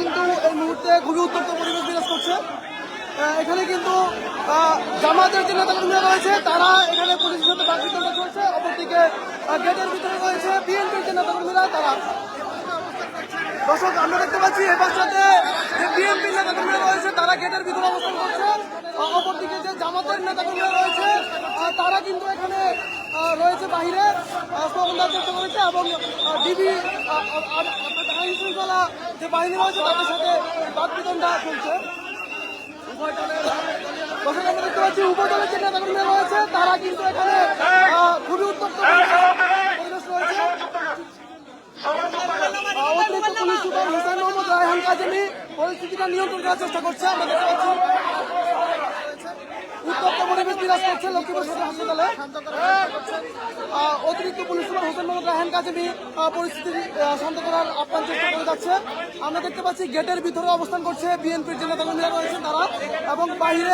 কিন্তু এই মুহূর্তে খুবই উত্তপ্ত পরিবেশ বিরাজ করছে। এখানে কিন্তু জামাতের যে নেতাকর্মীরা রয়েছে, তারা এখানে পুলিশের সাথে বাকবিতণ্ড চলছে। অপরদিকে গেটের ভিতরে রয়েছে বিএনপির যে নেতাকর্মীরা, তারা। দর্শক, আমরা দেখতে পাচ্ছি এবার সাথে যে বিএনপির নেতাকর্মীরা রয়েছে, তারা গেটের ভিতরে অবস্থান করছে। অপরদিকে যে জামাতের নেতাকর্মীরা রয়েছে তারা কিন্তু এখানে রয়েছে বাহিরে স্লোগান চেষ্টা করেছে এবং ডিবি আইন শৃঙ্খলা যে বাহিনী রয়েছে, তাদের সাথে বাকবিতণ্ডা চলছে। আমরা দেখতে পাচ্ছি রয়েছে, তারা কিন্তু এখানে রয়েছে। পরিস্থিতিটা নিয়ন্ত্রণ করার চেষ্টা করছে, আমরা দেখতে পাচ্ছি। উত্তপ্ত পরিবেশ বিরাজ করছে লক্ষ্মীপুর সদর হাসপাতালে। অতিরিক্ত পুলিশ সুপার হোসেন পরিস্থিতি শান্ত করার যাচ্ছে। আমরা দেখতে পাচ্ছি গেটের ভিতরে অবস্থান করছে বিএনপির যে নেতাকর্মীরা রয়েছে তারা এবং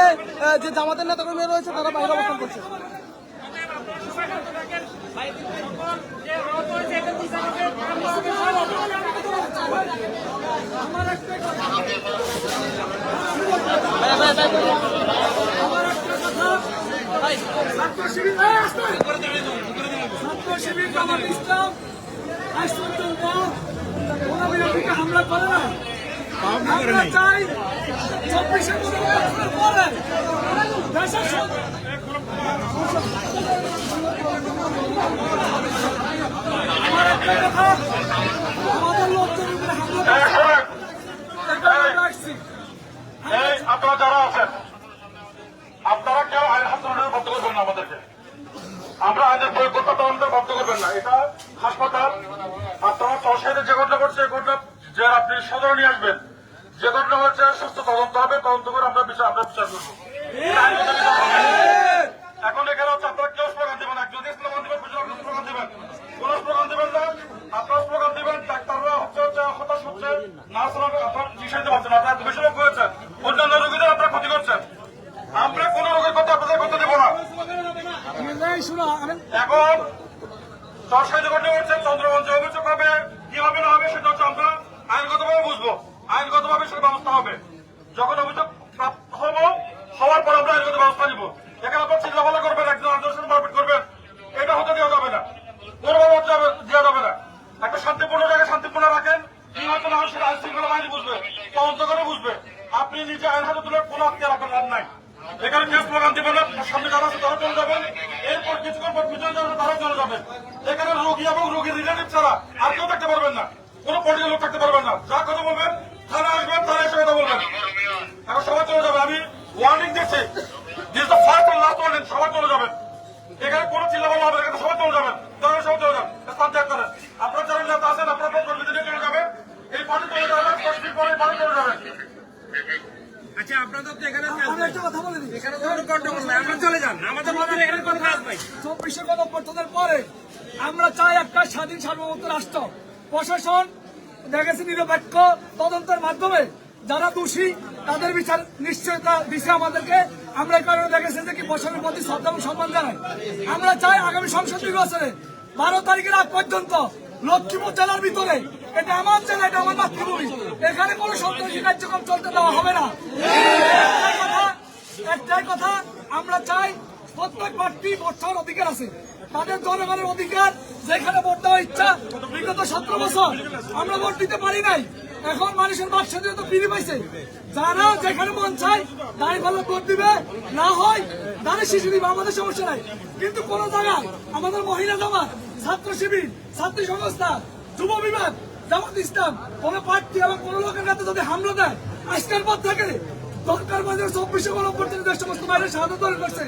আহ, যে জামাতের নেতাকর্মীরা রয়েছে তারা বাইরে অবস্থান করছে। ছাত্র শিবির আজ পর্যন্ত কোন হামলা করে করছে। এটা আমরা রাখছি। এই আপনারা যারা আছেন আপনারা কেউ আইন হাসপাতালের বদ্ধ করবেন না আমাদেরকে আমরা আইনের প্রয়োগ করতে তদন্তের বদ্ধ করবেন না এটা হাসপাতাল তহসিলে যে ঘটনা ঘটছে এই ঘটনা যে আপনি সদরে নিয়ে আসবেন। যে ঘটনা হচ্ছে সুস্থ তদন্ত হবে তদন্ত করে আমরা বিচার আমরা বিচার করব। এখন এখানে হচ্ছে আপনারা কেউ স্লোগান দেবেন না। যদি স্লোগান দেবেন স্লোগান দেবেন। কোন স্লোগান দেবেন না। আপনারা স্লোগান দেবেন ডাক্তাররা হচ্ছে হচ্ছে হতাশ হচ্ছে নার্সরা আপনার চিকিৎসা দিতে পারছেন না। আপনারা লোক হয়েছেন। অন্যান্য রোগীদের আপনারা ক্ষতি করছেন। আমরা কোন রোগের কথা আপনাদের করতে দেবো না। এখন সরকারি ঘটনা হচ্ছে চন্দ্রগঞ্জে অভিযোগ হবে। কি হবে না হবে সেটা হচ্ছে আমরা আইনগতভাবে বুঝব। আইনগতভাবে সেটা ব্যবস্থা হবে। যখন অভিযোগ প্রাপ্ত হব, হওয়ার পর আমরা আইনগত ব্যবস্থা নিব। এখানে আপনার চিল্লাফালা করবেন একজন আন্দোলন মারপিট করবেন এটা হতে দেওয়া যাবে না। কোনোভাবে দেওয়া যাবে না। একটা শান্তিপূর্ণ জায়গায় শান্তিপূর্ণ রাখেন। কি হয়তো না হয় সেটা আইন শৃঙ্খলা বাহিনী বুঝবে। তদন্ত করে বুঝবে। আপনি নিজে আইন হাতে তুলে কোনো আত্মীয় আপনার নাই। এখানে কেউ স্লোগান দিবেন সামনে যারা আছে তারা চলে যাবেন। এরপর কিছুক্ষণ পর পিছনে যারা আছে তারা চলে যাবেন এখানে রোগী এবং রোগী রিলেটিভ ছাড়া আর কেউ থাকতে পারবেন না। কোনো পলিটিক্যাল লোক থাকতে পারবেন না। যা কথা বলবেন তারা আসবেন তারা এসে কথা বলবেন। এখন সবাই চলে যাবে। আমি ওয়ার্নিং দিচ্ছি। This the first and last warning সবাই চলে যাবেন। এখানে কোনো চিল্লাপাল্লা হবে না, এখানে সবাই চলে যাবেন। তারা সবাই চলে যান। স্থান ত্যাগ করেন। আপনারা যারা নেতা আছেন আপনারা চলে যাবেন। এই পার্টি চলে যাবেন দশ পরে পার্টি চলে যাবেন আচ্ছা আপনাদের তো এখানে আমি একটা কথা বলে দিই। এখানে তো গন্ডগোল নাই আপনারা চলে যান। আমাদের মধ্যে এখানে কোনো কাজ নাই। চব্বিশে গণঅভ্যর্থনের পরে আমরা চাই একটা স্বাধীন সার্বভৌম রাষ্ট্র। প্রশাসন দেখেছে নিরপেক্ষ তদন্তের মাধ্যমে যারা দোষী তাদের বিচার নিশ্চয়তা দিছে আমাদেরকে। আমরা এই কারণে দেখেছি যে কি প্রশাসনের প্রতি শ্রদ্ধা এবং সম্মান জানাই আমরা চাই আগামী সংসদ নির্বাচনে বারো তারিখের আগ পর্যন্ত লক্ষ্মীপুর জেলার ভিতরে। এটা আমার জেলা, এটা আমার মাতৃভূমি। এখানে কোনো সন্ত্রাসী কার্যক্রম চলতে দেওয়া হবে না। একটাই কথা, আমরা চাই প্রত্যেক প্রার্থী ভোট অধিকার আছে। তাদের জনগণের অধিকার, যেখানে ভোট দেওয়ার ইচ্ছা, বিগত সতেরো বছর আমরা ভোট দিতে পারি নাই। এখন মানুষের বাক স্বাধীনতা ফিরে পাইছে। যারা যেখানে মন চায়, দাঁড়িয়ে ভালো ভোট দিবে। না হয় দাঁড়িয়ে শিশু দিবে, আমাদের সমস্যা নাই। কিন্তু কোন জায়গায় আমাদের মহিলা জামাত ছাত্র শিবির ছাত্রী সংস্থা যুব বিভাগ জামাত ইসলাম কোন প্রার্থী এবং কোন লোকের কাছে যদি হামলা দেয় আজকের পর থেকে দরকার বাজার চব্বিশে গণপর্যন্ত দেশ সমস্ত বাইরে সাহায্য তৈরি করছে।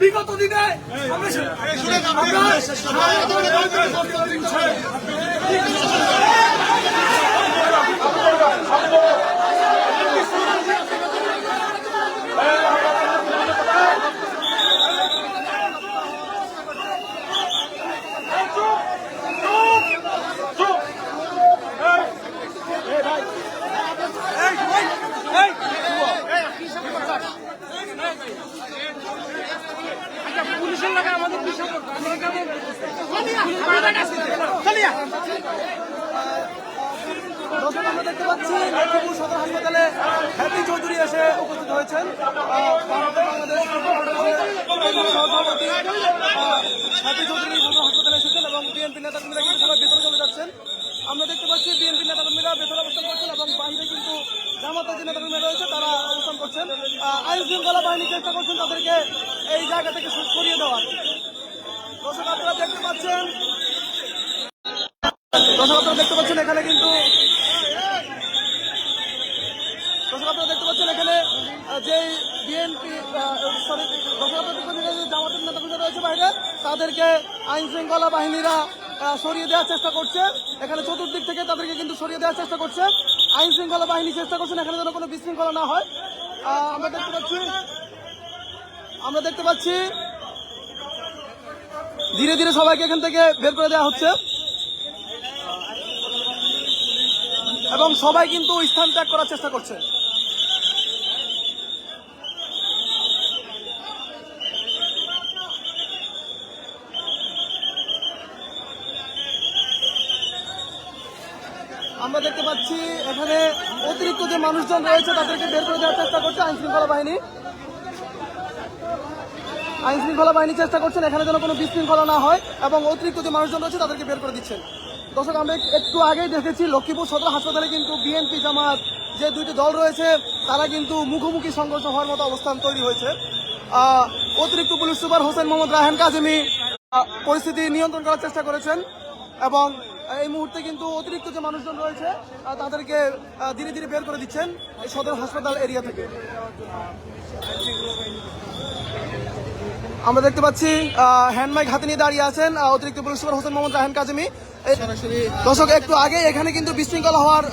বিগত দিনে আমরা পুলিশের লাগে আমাদের কি আমরা দেখতে পাচ্ছি লক্ষ্মীপুর সদর হাসপাতালে হ্যাপি চৌধুরী এসে উপস্থিত হয়েছেন বাংলাদেশ চৌধুরী সদর হাসপাতালে এসেছেন এবং বিএনপি নেতাকর্মীরা কিন্তু সবাই ভেতরে চলে যাচ্ছেন আমরা দেখতে পাচ্ছি বিএনপি নেতাকর্মীরা ভেতরে অবস্থান করছেন এবং বাইরে কিন্তু জামাতের যে নেতাকর্মীরা রয়েছে তারা অবস্থান করছেন আহ, আইন শৃঙ্খলা বাহিনী চেষ্টা করছেন তাদেরকে এই জায়গা থেকে সরিয়ে দেওয়ার। দর্শক আপনারা দেখতে পাচ্ছেন। দর্শক আপনারা দেখতে পাচ্ছেন এখানে কিন্তু দর্শক আপনারা দেখতে পাচ্ছেন এখানে যে বিএনপি সরি দর্শক আপনারা যে জামাতের নেতাকর্মীরা রয়েছে বাইরে। তাদেরকে আইন শৃঙ্খলা বাহিনীরা সরিয়ে দেওয়ার চেষ্টা করছে। এখানে চতুর্দিক থেকে তাদেরকে কিন্তু সরিয়ে দেওয়ার চেষ্টা করছে। আইন শৃঙ্খলা বাহিনী চেষ্টা করছেন এখানে যেন কোনো বিশৃঙ্খলা না হয়। আমরা দেখতে পাচ্ছি, আমরা দেখতে পাচ্ছি, ধীরে ধীরে সবাইকে এখান থেকে বের করে দেওয়া হচ্ছে। এবং সবাই কিন্তু স্থান ত্যাগ করার চেষ্টা করছে। আমরা দেখতে পাচ্ছি এখানে অতিরিক্ত যে মানুষজন রয়েছে, তাদেরকে বের করে দেওয়ার চেষ্টা করছে আইন শৃঙ্খলা বাহিনী। আইন শৃঙ্খলা বাহিনী চেষ্টা করছেন, এখানে যেন কোনো বিশৃঙ্খলা না হয় এবং অতিরিক্ত যে মানুষজন রয়েছে, তাদেরকে বের করে দিচ্ছেন। দর্শক, আমরা একটু আগেই দেখেছি লক্ষ্মীপুর সদর হাসপাতালে কিন্তু বিএনপি জামাত যে দুইটি দল রয়েছে, তারা কিন্তু মুখোমুখি সংঘর্ষ হওয়ার মতো অবস্থান তৈরি হয়েছে। অতিরিক্ত পুলিশ সুপার হোসেন মোহাম্মদ রাহেন কাজেমি পরিস্থিতি নিয়ন্ত্রণ করার চেষ্টা করেছেন এবং এই মুহূর্তে কিন্তু অতিরিক্ত যে মানুষজন রয়েছে তাদেরকে ধীরে ধীরে বের করে দিচ্ছেন এই সদর হাসপাতাল এরিয়া থেকে। আমরা দেখতে পাচ্ছি হ্যান্ড মাইক হাতে নিয়ে দাঁড়িয়ে আছেন অতিরিক্ত পুলিশ সুপার হোসেন মোহাম্মদ রাহান কাজেমি। দর্শক একটু আগে এখানে কিন্তু বিশৃঙ্খলা হওয়ার